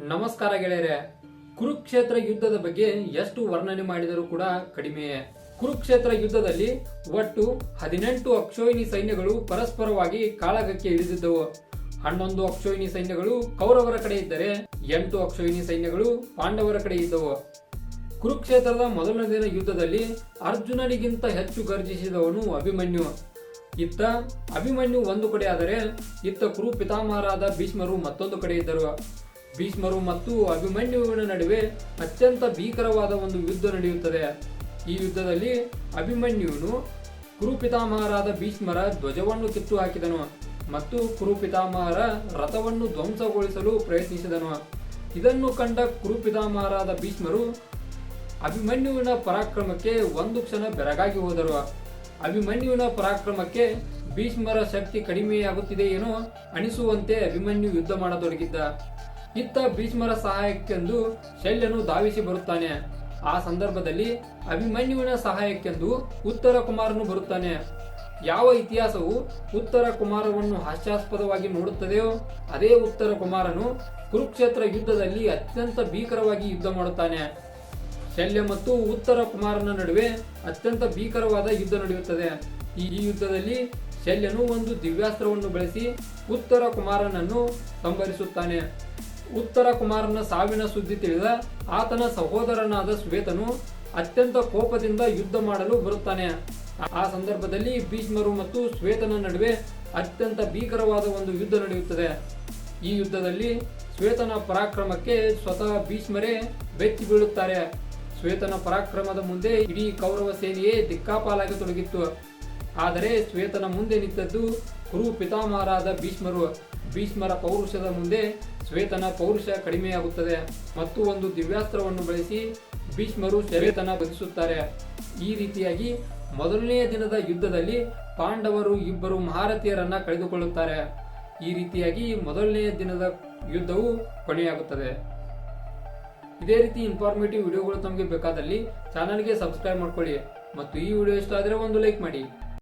ನಮಸ್ಕಾರ ಗೆಳೆಯರೆ. ಕುರುಕ್ಷೇತ್ರ ಯುದ್ಧದ ಬಗ್ಗೆ ಎಷ್ಟು ವರ್ಣನೆ ಮಾಡಿದರೂ ಕೂಡ ಕಡಿಮೆಯೇ. ಕುರುಕ್ಷೇತ್ರ ಯುದ್ಧದಲ್ಲಿ ಒಟ್ಟು ಹದಿನೆಂಟು ಅಕ್ಷೋಹಿಣಿ ಸೈನ್ಯಗಳು ಪರಸ್ಪರವಾಗಿ ಕಾಳಗಕ್ಕೆ ಇಳಿದಿದ್ದವು. ಹನ್ನೊಂದು ಅಕ್ಷೋಹಿಣಿ ಸೈನ್ಯಗಳು ಕೌರವರ ಕಡೆ ಇದ್ದರೆ ಎಂಟು ಅಕ್ಷೋಹಿಣಿ ಸೈನ್ಯಗಳು ಪಾಂಡವರ ಕಡೆ ಇದ್ದವು. ಕುರುಕ್ಷೇತ್ರದ ಮೊದಲನೇ ದಿನ ಯುದ್ಧದಲ್ಲಿ ಅರ್ಜುನನಿಗಿಂತ ಹೆಚ್ಚು ಗರ್ಜಿಸಿದವನು ಅಭಿಮನ್ಯು. ಇತ್ತ ಅಭಿಮನ್ಯು ಒಂದು ಕಡೆ ಆದರೆ, ಇತ್ತ ಕುರು ಪಿತಾಮಹರಾದ ಭೀಷ್ಮರು ಮತ್ತೊಂದು ಕಡೆ ಇದ್ದರು. ಭೀಷ್ಮರು ಮತ್ತು ಅಭಿಮನ್ಯುವಿನ ನಡುವೆ ಅತ್ಯಂತ ಭೀಕರವಾದ ಒಂದು ಯುದ್ಧ ನಡೆಯುತ್ತದೆ. ಈ ಯುದ್ಧದಲ್ಲಿ ಅಭಿಮನ್ಯುವನು ಕುರುಪಿತಾಮಹರಾದ ಭೀಷ್ಮರ ಧ್ವಜವನ್ನು ಕಿತ್ತು ಹಾಕಿದನು ಮತ್ತು ಕುರುಪಿತಾಮಹರ ರಥವನ್ನು ಧ್ವಂಸಗೊಳಿಸಲು ಪ್ರಯತ್ನಿಸಿದನು. ಇದನ್ನು ಕಂಡ ಕುರುಪಿತಾಮಹರಾದ ಭೀಷ್ಮರು ಅಭಿಮನ್ಯುವಿನ ಪರಾಕ್ರಮಕ್ಕೆ ಒಂದು ಕ್ಷಣ ಬೆರಗಾಗಿ ಹೋದರು. ಅಭಿಮನ್ಯುವಿನ ಪರಾಕ್ರಮಕ್ಕೆ ಭೀಷ್ಮರ ಶಕ್ತಿ ಕಡಿಮೆಯಾಗುತ್ತಿದೆ ಏನೋ ಅನಿಸುವಂತೆ ಅಭಿಮನ್ಯು ಯುದ್ಧ ಮಾಡತೊಡಗಿದ್ದ. ಇತ್ತ ಭೀಷ್ಮರ ಸಹಾಯಕ್ಕೆಂದು ಶಲ್ಯನು ಧಾವಿಸಿ ಬರುತ್ತಾನೆ. ಆ ಸಂದರ್ಭದಲ್ಲಿ ಅಭಿಮನ್ಯುವಿನ ಸಹಾಯಕ್ಕೆಂದು ಉತ್ತರ ಕುಮಾರನು ಬರುತ್ತಾನೆ. ಯಾವ ಇತಿಹಾಸವು ಉತ್ತರ ಕುಮಾರವನ್ನು ಹಾಸ್ಯಾಸ್ಪದವಾಗಿ ನೋಡುತ್ತದೆಯೋ, ಅದೇ ಉತ್ತರ ಕುಮಾರನು ಕುರುಕ್ಷೇತ್ರ ಯುದ್ಧದಲ್ಲಿ ಅತ್ಯಂತ ಭೀಕರವಾಗಿ ಯುದ್ಧ ಮಾಡುತ್ತಾನೆ. ಶಲ್ಯ ಮತ್ತು ಉತ್ತರ ಕುಮಾರನ ನಡುವೆ ಅತ್ಯಂತ ಭೀಕರವಾದ ಯುದ್ಧ ನಡೆಯುತ್ತದೆ. ಈ ಯುದ್ಧದಲ್ಲಿ ಶಲ್ಯನು ಒಂದು ದಿವ್ಯಾಸ್ತ್ರವನ್ನು ಬಳಸಿ ಉತ್ತರ ಕುಮಾರನನ್ನು ಸಂಹರಿಸುತ್ತಾನೆ ಉತ್ತರ ಕುಮಾರನ ಸಾವಿನ ಸುದ್ದಿ ತಿಳಿದ ಆತನ ಸಹೋದರನಾದ ಶ್ವೇತನು ಅತ್ಯಂತ ಕೋಪದಿಂದ ಯುದ್ಧ ಮಾಡಲು ಬರುತ್ತಾನೆ. ಆ ಸಂದರ್ಭದಲ್ಲಿ ಭೀಷ್ಮರು ಮತ್ತು ಶ್ವೇತನ ನಡುವೆ ಅತ್ಯಂತ ಭೀಕರವಾದ ಒಂದು ಯುದ್ಧ ನಡೆಯುತ್ತದೆ. ಈ ಯುದ್ಧದಲ್ಲಿ ಶ್ವೇತನ ಪರಾಕ್ರಮಕ್ಕೆ ಸ್ವತಃ ಭೀಷ್ಮರೇ ಬೆಚ್ಚಿ ಬೀಳುತ್ತಾರೆ. ಶ್ವೇತನ ಪರಾಕ್ರಮದ ಮುಂದೆ ಇಡೀ ಕೌರವ ಸೇನೆಯೇ ದಿಕ್ಕಾಪಾಲಾಗಿ ತೊಡಗಿತ್ತು. ಆದರೆ ಶ್ವೇತನ ಮುಂದೆ ನಿಂತದ್ದು ಕುರು ಪಿತಾಮಹರಾದ ಭೀಷ್ಮರು. ಭೀಷ್ಮರ ಪೌರುಷದ ಮುಂದೆ ಶ್ವೇತನ ಪೌರುಷ ಕಡಿಮೆಯಾಗುತ್ತದೆ ಮತ್ತು ಒಂದು ದಿವ್ಯಾಸ್ತ್ರವನ್ನು ಬಳಸಿ ಭೀಷ್ಮರು ಶ್ವೇತನ ಬದಿಸುತ್ತಾರೆ. ಈ ರೀತಿಯಾಗಿ ಮೊದಲನೆಯ ದಿನದ ಯುದ್ಧದಲ್ಲಿ ಪಾಂಡವರು ಇಬ್ಬರು ಮಹಾರಥಿಯರನ್ನ ಕಳೆದುಕೊಳ್ಳುತ್ತಾರೆ. ಈ ರೀತಿಯಾಗಿ ಮೊದಲನೆಯ ದಿನದ ಯುದ್ಧವು ಕೊನೆಯಾಗುತ್ತದೆ. ಇದೇ ರೀತಿ ಇನ್ಫಾರ್ಮೇಟಿವ್ ವಿಡಿಯೋಗಳು ತಮಗೆ ಬೇಕಾದಲ್ಲಿ ಚಾನಲ್ಗೆ ಸಬ್ಸ್ಕ್ರೈಬ್ ಮಾಡ್ಕೊಳ್ಳಿ ಮತ್ತು ಈ ವಿಡಿಯೋ ಇಷ್ಟ ಆದರೆ ಒಂದು ಲೈಕ್ ಮಾಡಿ.